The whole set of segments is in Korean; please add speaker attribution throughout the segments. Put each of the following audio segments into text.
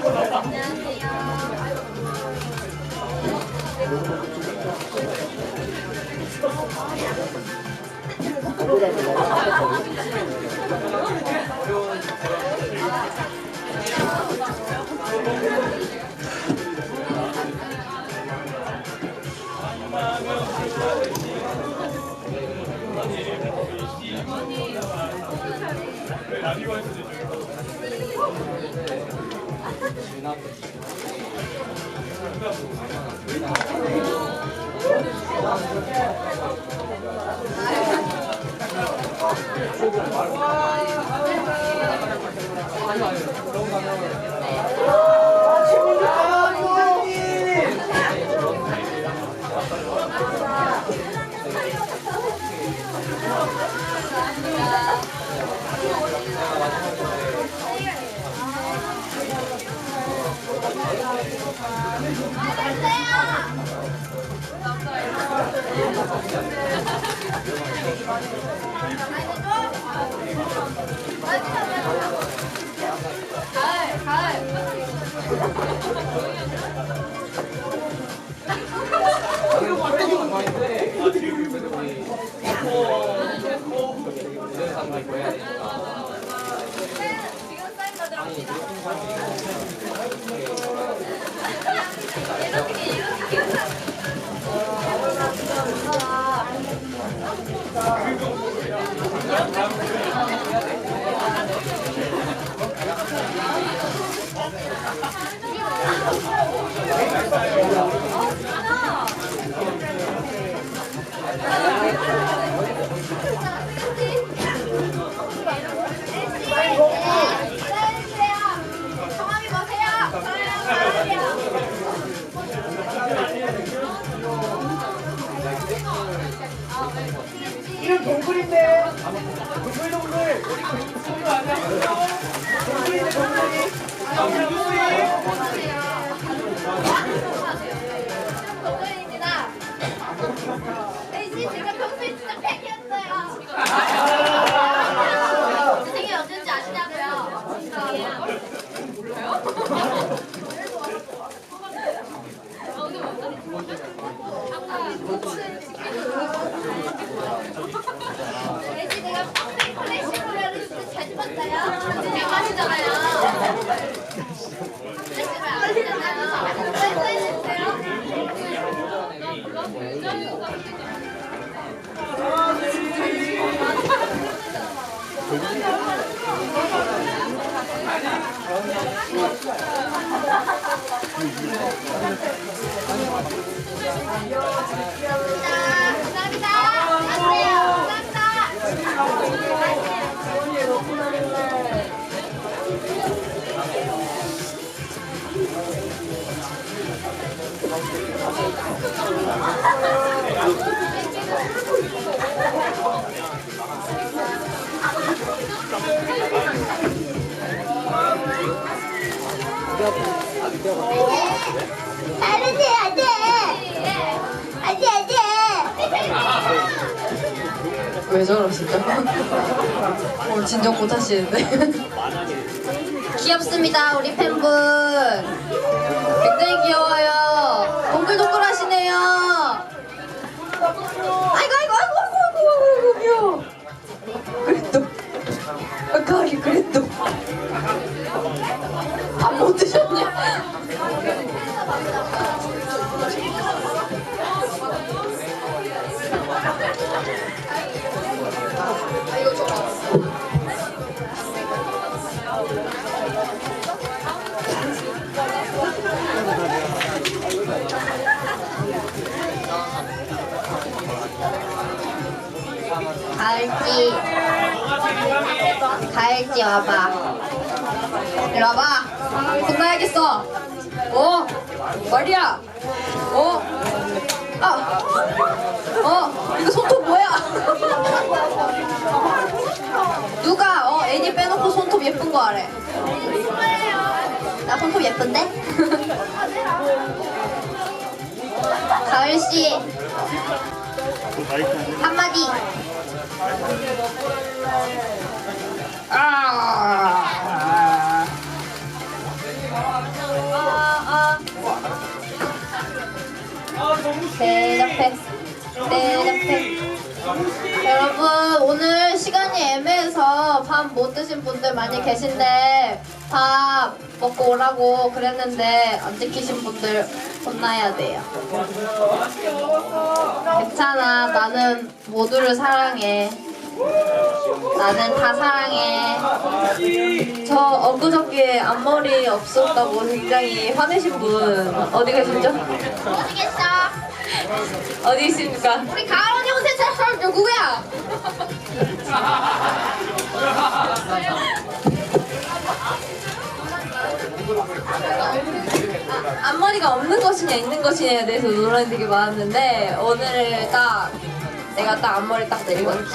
Speaker 1: 성함 이
Speaker 2: 동굴인데 동굴 동굴 동굴인데 동굴이
Speaker 1: 동글입니다. 에이씨 제가 평소에 진짜 팬이었어요. 제 생일 언제인지 아시냐고요? 에이씨
Speaker 3: 안돼 안돼 안돼
Speaker 4: 왜 저러시죠? 오늘 진정 못 하시는데. 귀엽습니다, 우리 팬분. 굉장히 귀여워요. 아이고, 아이고, 아이고, 아이고, 아이고, 아이고. 그래도. 아, 가을이 그래도. 밥 못 드셨냐? 아, 이거 좀.
Speaker 3: 가을지 가을지 와봐
Speaker 4: 이리 와봐. 혼나야겠어. 어? 말이야. 어? 아. 어? 이거 손톱 뭐야? 누가 어 애니 빼놓고 손톱 예쁜 거 하래?
Speaker 3: 나 손톱 예쁜데? 가을씨 한마디
Speaker 4: 아.
Speaker 5: 아,
Speaker 3: 아 정우 씨.
Speaker 4: 대답해. 대답해. 여러분 오늘 시간이 애매해서 밥 못 드신 분들 많이 계신데 밥 먹고 오라고 그랬는데 안 지키신 분들 혼나야 돼요. 괜찮아 나는 모두를 사랑해. 나는 다 사랑해. 저 엊그저께 앞머리 없었다고 굉장히 화내신 분 어디 계시죠?
Speaker 6: 어디 계셔?
Speaker 4: 어디 있습니까?
Speaker 6: 우리 가을 언니 옷에 잘 사람 누구야?
Speaker 4: 앞머리가 없는 것이냐 있는 것이냐에 대해서 논란이 되게 많았는데 오늘 딱 내가 딱 앞머리 딱 내리고 왔지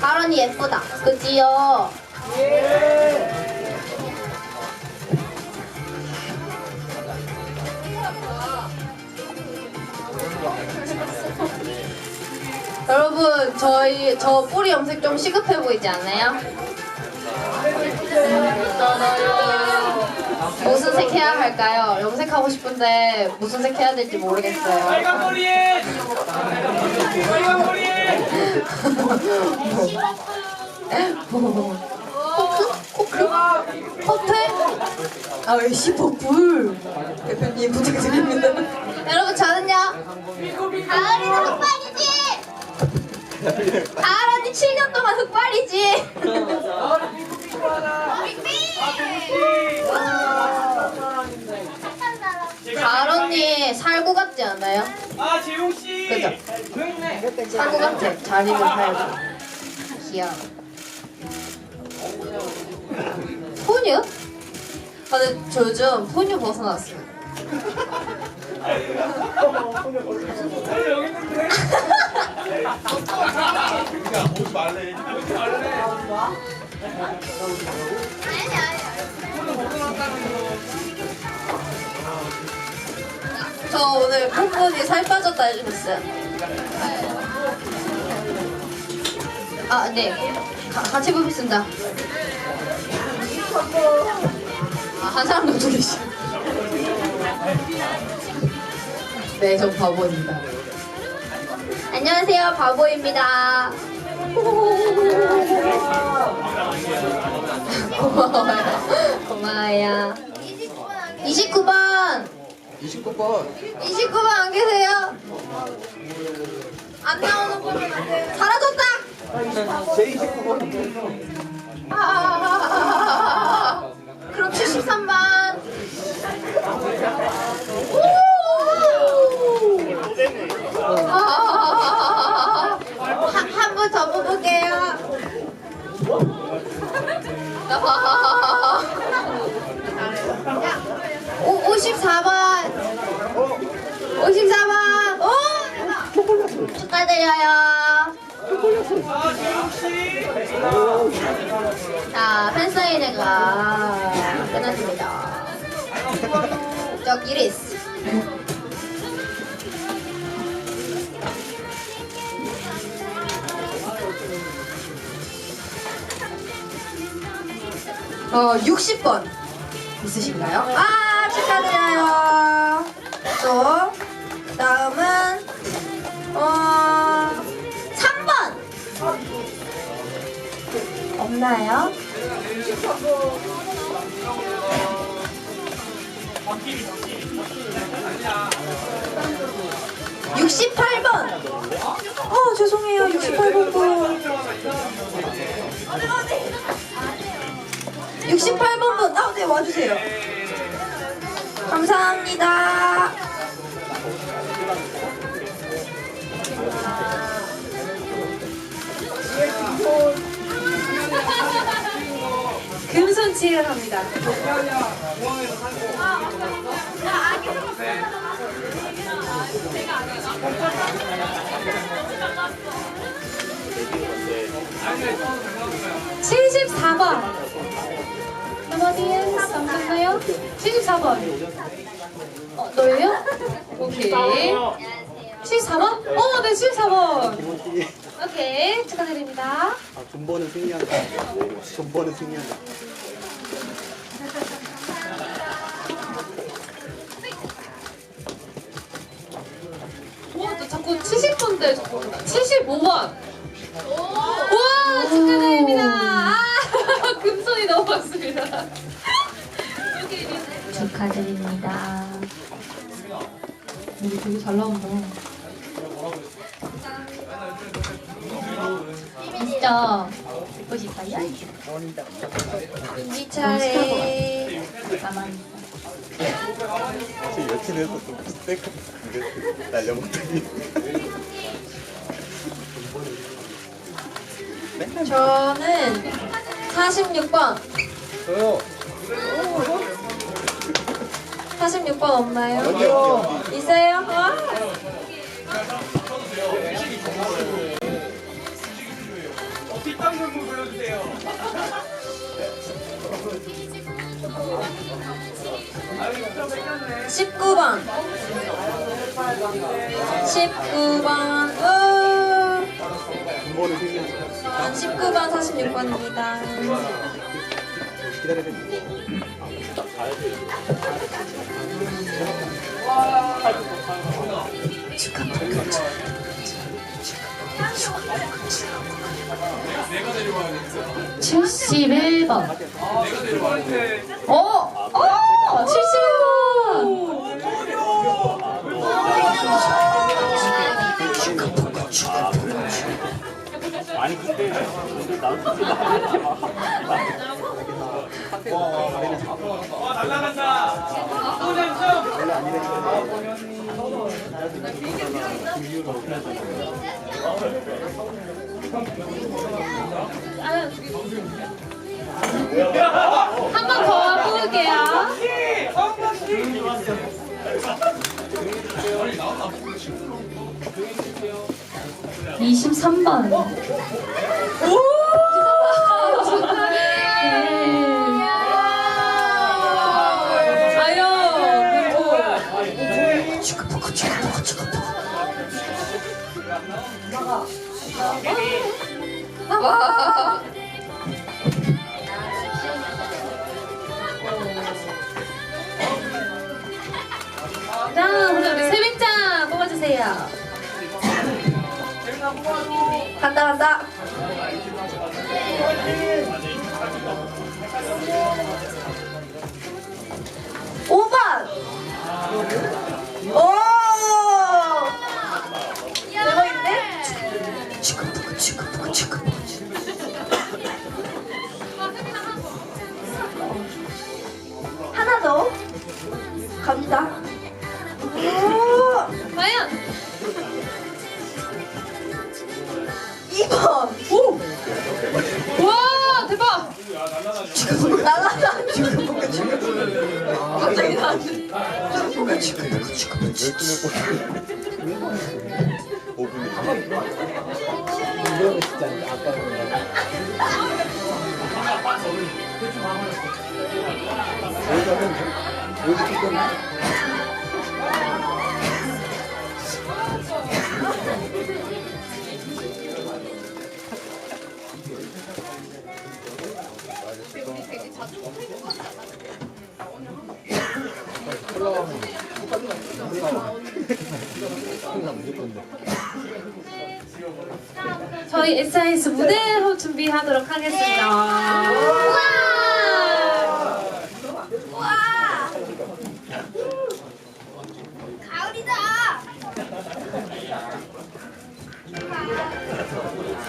Speaker 4: 가런이 예쁘다 그지요? 여러분 저희 저 뿌리 염색 좀 시급해 보이지 않아요? 무슨 색 해야 할까요? 염색하고 싶은데 무슨 색 해야 될지 모르겠어요.
Speaker 3: 빨간 머리에. 빨간 머리에.
Speaker 4: 코크? 퍼플? 아, 왜 시퍼풀? 대표님 부탁드립니다. 여러분, 저는요. 가을이는 흑발이지! 가을 언니 7년 동안 흑발이지! 가을 언니 살구 같지 않아요?
Speaker 3: 아 재용 씨.
Speaker 4: 그죠? 살구 같아. 잘 입은 살구. 귀여워. 포뉴? 아, 근데 저 요즘 포뉴 벗어났어요.
Speaker 3: 아니.
Speaker 4: 저 오늘 팬분이 살 빠졌다 해주셨어요. 아, 네. 가, 같이 보겠습니다. 아, 한 사람 정도 계시. 네, 전 바보입니다. 안녕하세요, 바보입니다. 고마워요. 고마워요. 29번.
Speaker 7: 29번
Speaker 4: 29번 안 계세요? 안 나오는 분은 안 돼요. 사라졌다!
Speaker 7: 제 29번
Speaker 4: 아, 그럼 73번. 한분더 뽑을게요. 오, 54번. 54번. 오! 축하드려요. 자, 팬사인회가 끝났습니다. 저 이리스. 어, 60번 있으신가요? 아, 축하드려요. 또, 다음은, 어, 없나요? (68번) 어 죄송해요. (68번 분) (68번 분) 아 네 와주세요. 감사합니다 금손 치열합니다. (74번) 어디에 남겼나요? (74번) 어, 너예요? 오케이 74번? 어, 네, 74번. 오케이, 축하드립니다.
Speaker 7: 아, 존버는 승리한다 존버는 승리한다
Speaker 8: 네, 75번. 와 축하드립니다. 아, 금손이 넘어갔습니다.
Speaker 3: 축하드립니다.
Speaker 8: 우리 되게 잘 나온다.
Speaker 3: 진짜 듣고 싶어요? 이 차례 가만히
Speaker 7: 사실 여친에서 좀 같은데 날려먹더니
Speaker 3: 저는 46번
Speaker 7: 저요
Speaker 3: 46번 없나요?
Speaker 7: 여기요
Speaker 3: 있어요? 와.
Speaker 9: 뒷땅 좀 불러주세요.
Speaker 3: 19번. 19번.
Speaker 7: 우! 아,
Speaker 3: 19번 46번입니다.
Speaker 9: 축하합니다. 71번. 어? 어?
Speaker 3: 71번!
Speaker 9: 아니
Speaker 3: 근데 근데
Speaker 9: 나도 날라간다.
Speaker 8: 한 번 더 뽑을게요.
Speaker 3: 23번
Speaker 8: 다음 우리 세빈짱 뽑아주세요.
Speaker 3: 간다 간다 오번 오! 대박인데? 하나 갑니다 오!
Speaker 8: 과연
Speaker 3: 2번 오!
Speaker 8: 와 대박.
Speaker 3: 날라다 갑자기 나한테
Speaker 7: 열심히 꽂고 5분이
Speaker 8: 저희 SIS 무대 준비하도록 하겠습니다.
Speaker 10: 가을이다.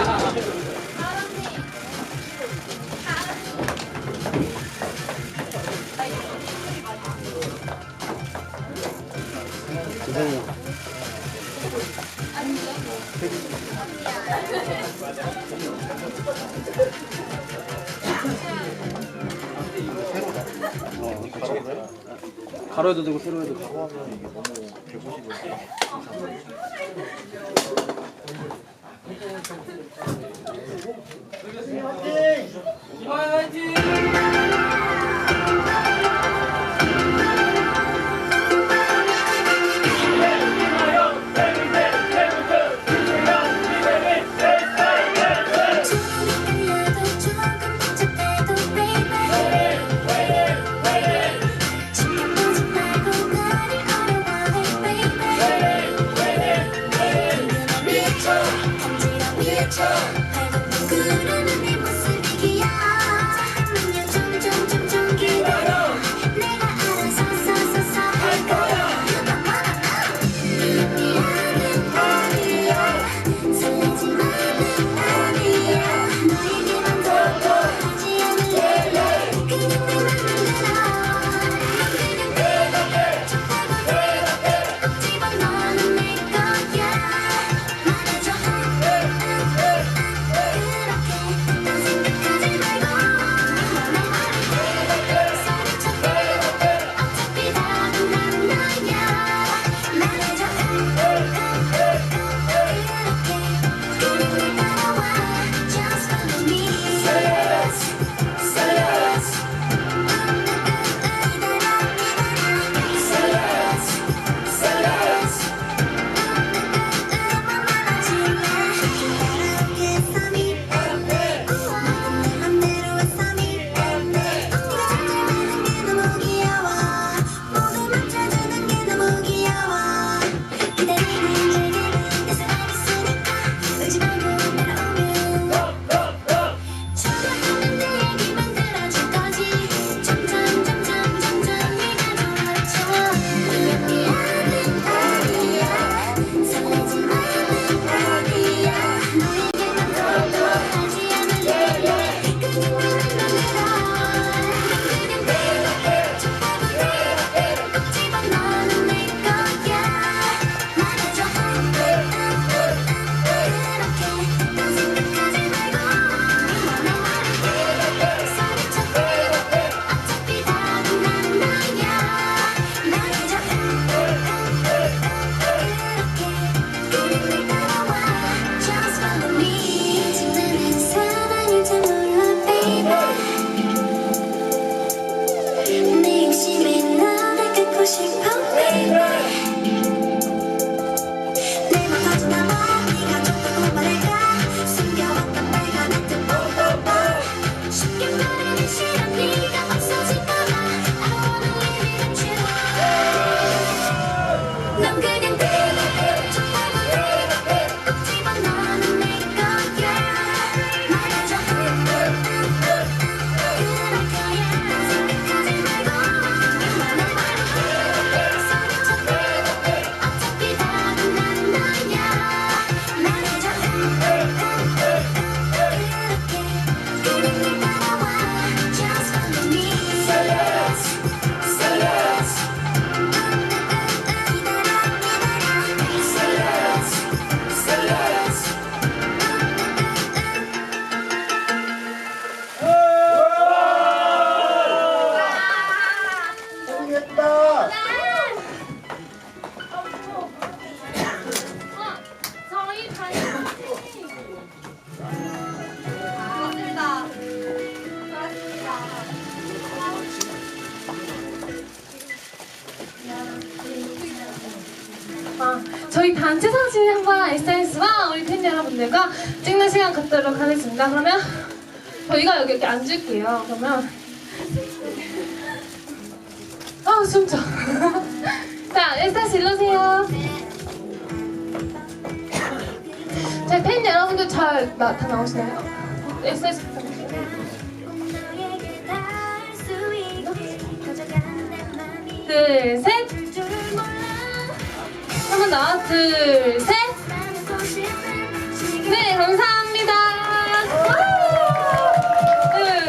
Speaker 7: 가로에도 되고 세로에도 되고
Speaker 9: 화이팅!
Speaker 8: 저희 단체 사진 한번 SNS와 우리 팬 여러분들과 찍는 시간 갖도록 하겠습니다. 그러면 저희가 여기 이렇게 앉을게요. 그러면 아 숨져. 자, SNS 일러세요. 제팬 여러분들 잘 나, 다 나오시나요? SNS. 둘, 셋. 한번 더. 둘, 셋. 네, 감사합니다. 네,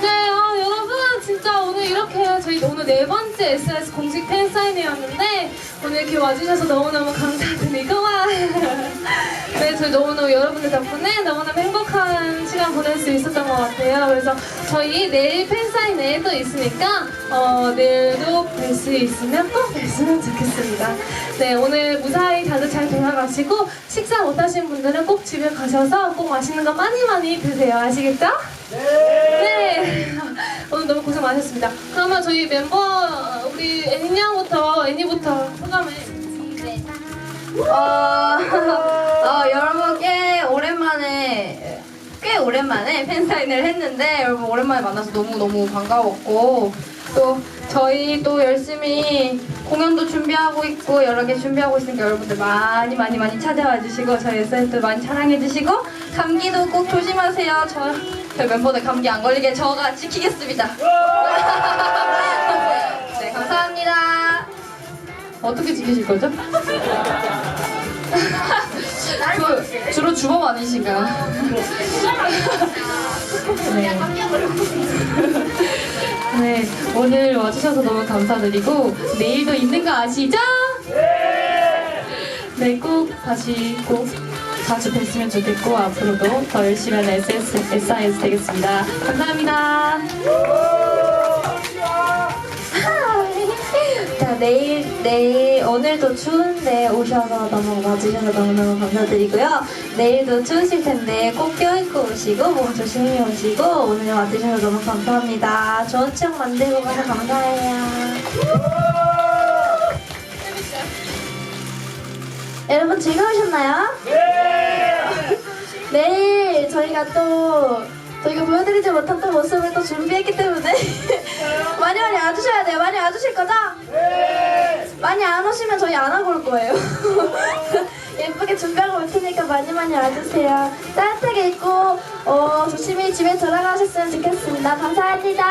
Speaker 8: 네, 아, 여러분, 진짜 오늘 이렇게 저희 오늘 네 번째 SS 공식 팬 사인회였는데 오늘 이렇게 와주셔서 너무너무 감사드리고 와. 네, 저희 너무너무 여러분들 덕분에 너무너무 행복한 시간 보낼 수 있었던 것 같아요. 그래서 저희 내일 팬 사인회 또 있으니까 어, 내일도 뵐 수 있으면 또 뵀으면 좋겠습니다. 네, 오늘 무사히 다들 잘 돌아가시고 식사 못하신 분들은 꼭 집에 가셔서 꼭 맛있는 거 많이 많이 드세요. 아시겠죠? 네. 오늘 너무 고생 많으셨습니다. 그러면 저희 멤버 우리 애니양부터 애니부터 소감을
Speaker 3: 어, 어, 여러분 꽤 오랜만에 꽤 오랜만에 팬사인을 했는데 여러분 오랜만에 만나서 너무너무 반가웠고 또 저희 또 열심히 공연도 준비하고 있고 여러 개 준비하고 있으니까 여러분들 많이 많이 많이 찾아와 주시고 저희 SNS도 많이 사랑해 주시고 감기도 꼭 조심하세요. 저, 저희 멤버들 감기 안 걸리게 저가 지키겠습니다. 네 감사합니다
Speaker 4: 어떻게 지키실 거죠? 주, 주로 주범 아니신가요? 네. 네, 오늘 와주셔서 너무 감사드리고 내일도 있는 거 아시죠? 네, 꼭 다시 꼭 자주 뵀으면 좋겠고 앞으로도 더 열심히 하는 SS, SIS 되겠습니다. 감사합니다.
Speaker 3: 내일 내일 오늘도 추운데 오셔서 너무 와주셔서 너무너무 감사드리고요. 내일도 추우실 텐데 꼭 껴입고 오시고 몸 조심히 오시고 오늘 와주셔서 너무 감사합니다. 좋은 추억 만들고 가서 감사해요. 여러분 즐거우셨나요? 네. 내일 저희가 또 저희가 보여드리지 못한 또 모습을 또 준비했기 때문에 많이 많이 와주셔야 돼요. 많이 와주실 거죠? 네. 많이 안 오시면 저희 안 하고 올 거예요. 예쁘게 준비하고 올 테니까 많이 많이 와주세요. 따뜻하게 입고 어, 조심히 집에 돌아가셨으면 좋겠습니다. 감사합니다.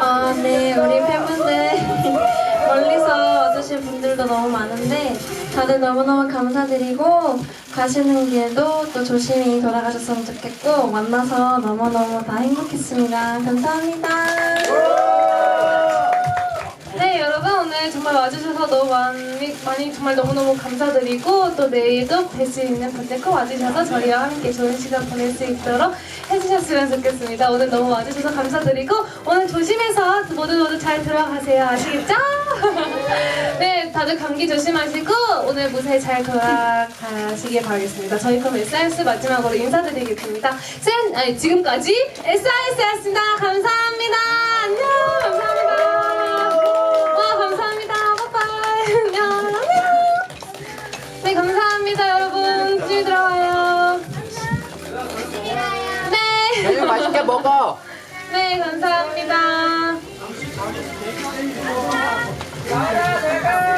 Speaker 3: 아, 네, 우리 팬분들 멀리서 와주신 분들도 너무 많은데 다들 너무너무 감사드리고 가시는 길도 또 조심히 돌아가셨으면 좋겠고 만나서 너무너무 다 행복했습니다. 감사합니다.
Speaker 8: 네 여러분 오늘 정말 와주셔서 너무 많이, 많이 정말 너무너무 감사드리고 또 내일도 뵐 수 있는 분들 꼭 와주셔서 저희와 함께 좋은 시간 보낼 수 있도록 해주셨으면 좋겠습니다 오늘 너무 와주셔서 감사드리고 오늘 조심해서 모두 모두 잘 들어가세요 아시겠죠? 네 다들 감기 조심하시고 오늘 무사히 잘 돌아가시길 바라겠습니다 저희 그럼 SIS 마지막으로 인사드리겠습니다 센, 아니 지금까지 SIS였습니다 감사합니다 안녕 감사합니다 와 감사합니다. 빠빠이. 안녕. 안녕. 네 감사합니다 여러분. 조심히 들어가요. 네.
Speaker 2: 맛있게 먹어.
Speaker 8: 네 감사합니다.
Speaker 2: 야, 내가.